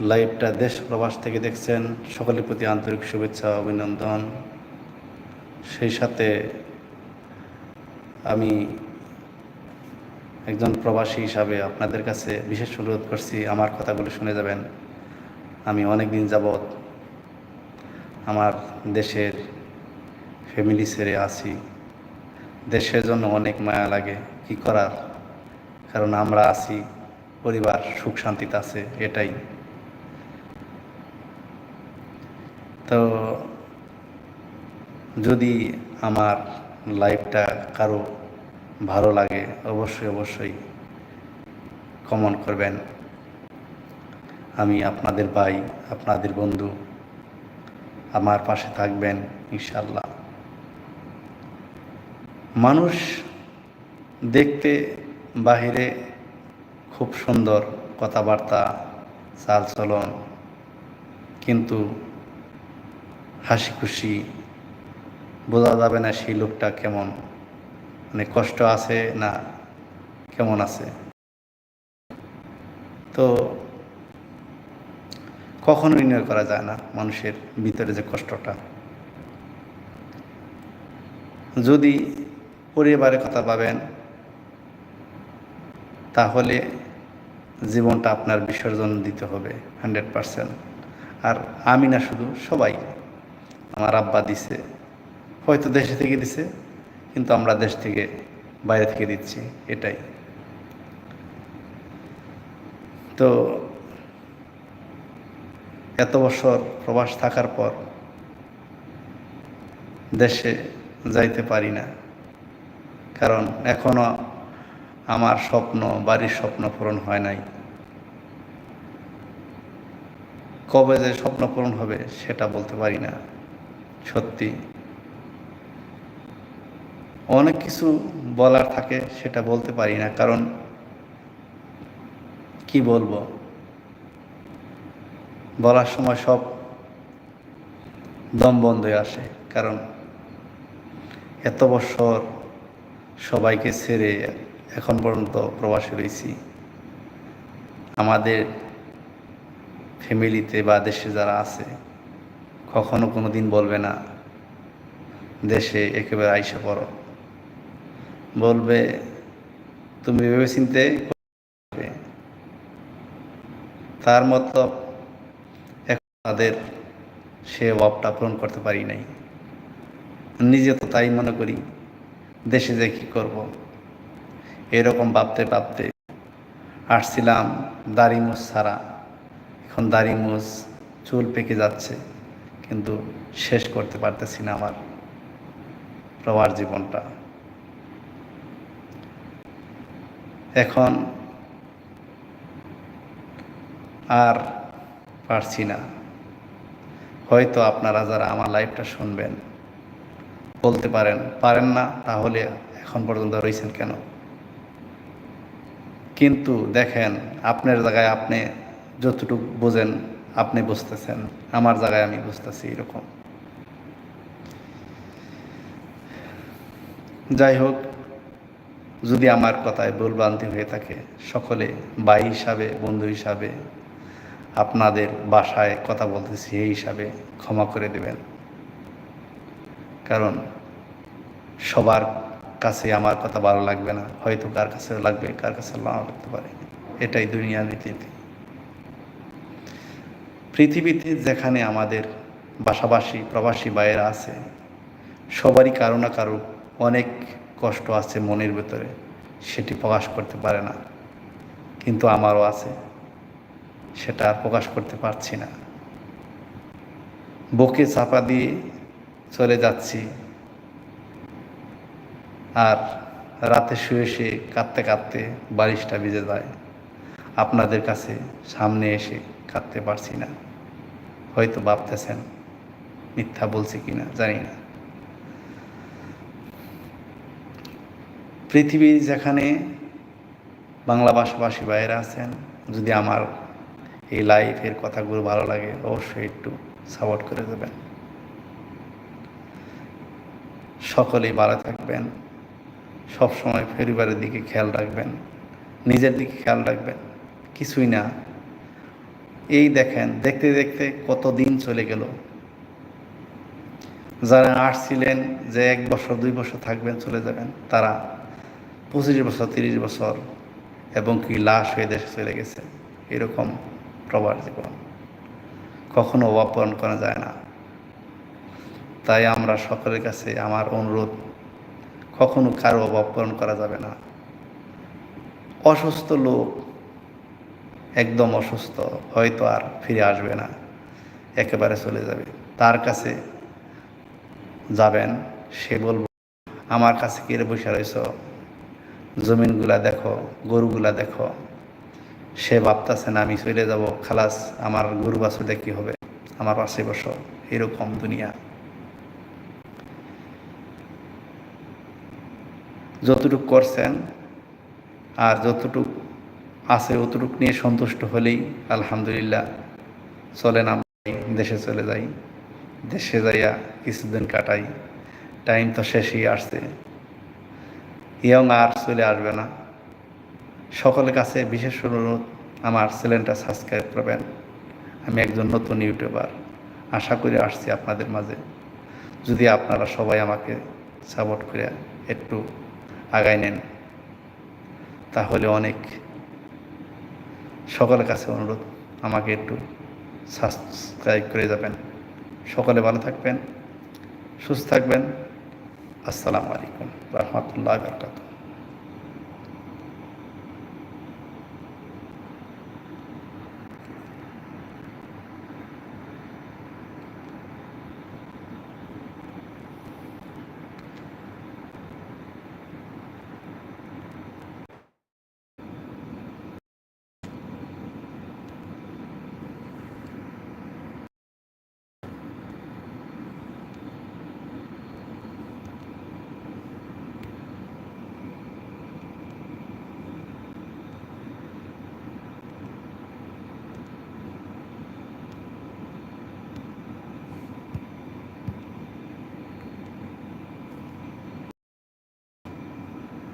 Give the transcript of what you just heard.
লাইভটা দেশ প্রবাস থেকে দেখছেন। সকলের প্রতি আন্তরিক শুভেচ্ছা, অভিনন্দন। সেই সাথে আমি একজন প্রবাসী হিসাবে আপনাদের কাছে বিশেষ অনুরোধ করছি, আমার কথাগুলো শুনে যাবেন। আমি অনেক দিন যাবৎ আমার দেশের ফ্যামিলি ছেড়ে আছি। দেশের জন্য অনেক মায়া লাগে, কি করার? কারণ আমরা আছি, পরিবার সুখ শান্তিতে আছে, এটাই। তো যদি আমার লাইফটা কারও ভালো লাগে, অবশ্যই অবশ্যই কমেন্ট করবেন। আমি আপনাদের ভাই, আপনাদের বন্ধু আমার পাশে থাকবেন ইনশাল্লাহ মানুষ দেখতে বাহিরে খুব সুন্দর কথাবার্তা, চালচলন, কিন্তু হাসি খুশি, বোঝা যাবে না সেই লোকটা কেমন। মানে কষ্ট আছে না কেমন আছে। তো কখনো নির্ণয় করা যায় না মানুষের ভিতরে যে কষ্টটা। যদি পরিবারের কথা পাবেন তাহলে জীবনটা আপনার বিসর্জন দিতে হবে, হান্ড্রেড পারসেন্ট। আর আমি না শুধু, সবাই। আমার আব্বা দিছে। হয়তো দেশে থেকে দিছে, কিন্তু আমরা দেশ থেকে বাইরে থেকে দিচ্ছি, এটাই। তো এত বছর প্রবাস থাকার পর দেশে যাইতে পারি না। কারণ এখনও আমার স্বপ্ন, বাড়ির স্বপ্ন পূরণ হয় নাই। কবে যে স্বপ্ন পূরণ হবে সেটা বলতে পারি না। সত্যি। অনেক কিছু বলার থাকে, সেটা বলতে পারি না, কারণ কি বলব? বলার সময় সব দম বন্ধ আসে, কারণ এত বছর সবাইকে ছেড়ে এখন পর্যন্ত প্রবাসে রয়েছি। আমাদের ফ্যামিলিতে বা দেশে যারা আছে কখনো কোনো দিন বলবে না, দেশে একেবারে আইসা পড়ো। বলবে, তুমি ভেবে চিনতে তার মতো এখন তাদের সে অভাবটা পূরণ করতে পারি নাই। নিজে তো তাই মনে করি, দেশে যে কী করব? এরকম ভাবতে ভাবতে আসছিলাম দাড়ি মুছ ছাড়া। এখন দাড়ি মুছ, চুল পেকে যাচ্ছে। কিন্তু শেষ করতে পারতেছি না আমার প্রবাস জীবনটা। এখন আর পারছি না। হয়তো আপনারা যারা আমার লাইফটা শুনবেন, বলতে পারেন পারেন না, তাহলে এখন পর্যন্ত রয়েছেন কেন? কিন্তু দেখেন, আপনার জায়গায় আপনি যতটুকু বোঝেন আপনি বুঝতেছেন, আমার জায়গায় আমি বুঝতেছি এরকম। যাই হোক, যদি আমার কথায় ভুলভ্রান্তি হয়ে থাকে, সকলে ভাই হিসাবে, বন্ধু হিসাবে, আপনাদের বাসায় কথা বলতেছি এই হিসাবে ক্ষমা করে দেবেন। কারণ সবার কাছে আমার কথা ভালো লাগবে না, হয়তো কার কাছে লাগবে, কার কাছে লাগতে পারে। এটাই দুনিয়ার রীতিতে পৃথিবীতে যেখানে আমাদের বাসাবাসী, প্রবাসী বাইরা আছে, সবারই কারও না কারও অনেক কষ্ট আছে মনের ভেতরে, সেটি প্রকাশ করতে পারে না। কিন্তু আমারও আছে, সেটা আর প্রকাশ করতে পারছি না। বুকে চাপা দিয়ে চলে যাচ্ছি। আর রাতে শুয়ে শুয়ে কাঁদতে কাঁদতে বারিশটা ভিজে যায়। আপনাদের কাছে সামনে এসে কাঁদতে পারছি না। হয়তো ভাবতেছেন, মিথ্যা বলছি কিনা জানি না। পৃথিবী যেখানে বাংলা ভাষাভাষী বাইরে আছেন, যদি আমার এই লাইফের কথাগুলো ভালো লাগে, অবশ্যই একটু সাপোর্ট করে দেবেন। সকলেই ভালো থাকবেন, সবসময় পরিবারের দিকে খেয়াল রাখবেন, নিজের দিকে খেয়াল রাখবেন, কিছুই না এই দেখেন, দেখতে দেখতে কত দিন চলে গেল। যারা আসছিলেন যে এক বছর, দুই বছর থাকবেন, চলে যাবেন, তারা পঁচিশ বছর, তিরিশ বছর, এবং কি লাশ হয়ে দেশে চলে গেছে, এরকম প্রবার জীবন। কখনো অভাব পূরণ করা যায় না। তাই আমরা সকলের কাছে আমার অনুরোধ, কখনো কারও অভাব পূরণ করা যাবে না। অসুস্থ লোক একদম অসুস্থ, হয়তো আর ফিরে আসবে না, একেবারে চলে যাবে। তার কাছে যাবেন, সে বলব, আমার কাছে কিরে বসে রয়েছ? জমিনগুলা দেখো, গরুগুলা দেখো। সে ভাবতেছে, না, আমি চলে যাব, খালাস, আমার গরু বাছুরটা কি হবে? আমার পাশে বসো, এরকম দুনিয়া। যতটুক করছেন আর যতটুক আছে অতটুক নিয়ে সন্তুষ্ট হলেই আলহামদুলিল্লাহ চলেন আমরা দেশে চলে যাই। দেশে যাইয়া কিছুদিন কাটাই টাইম তো শেষই আসছে। ইয়ং আর চলে আসবে না। সকলের কাছে বিশেষ অনুরোধ, আমার চ্যানেলটা সাবস্ক্রাইব করবেন। আমি একজন নতুন ইউটিউবার, আশা করি আসছি আপনাদের মাঝে। যদি আপনারা সবাই আমাকে সাপোর্ট করে একটু আগায় নেন, তাহলে অনেক সকলের কাছে অনুরোধ, আমাকে একটু সাবস্ক্রাইব করে যাবেন। সকলে ভালো থাকবেন, সুস্থ থাকবেন। আসসালামু আলাইকুম, রহমতুল্লাহ বরকাত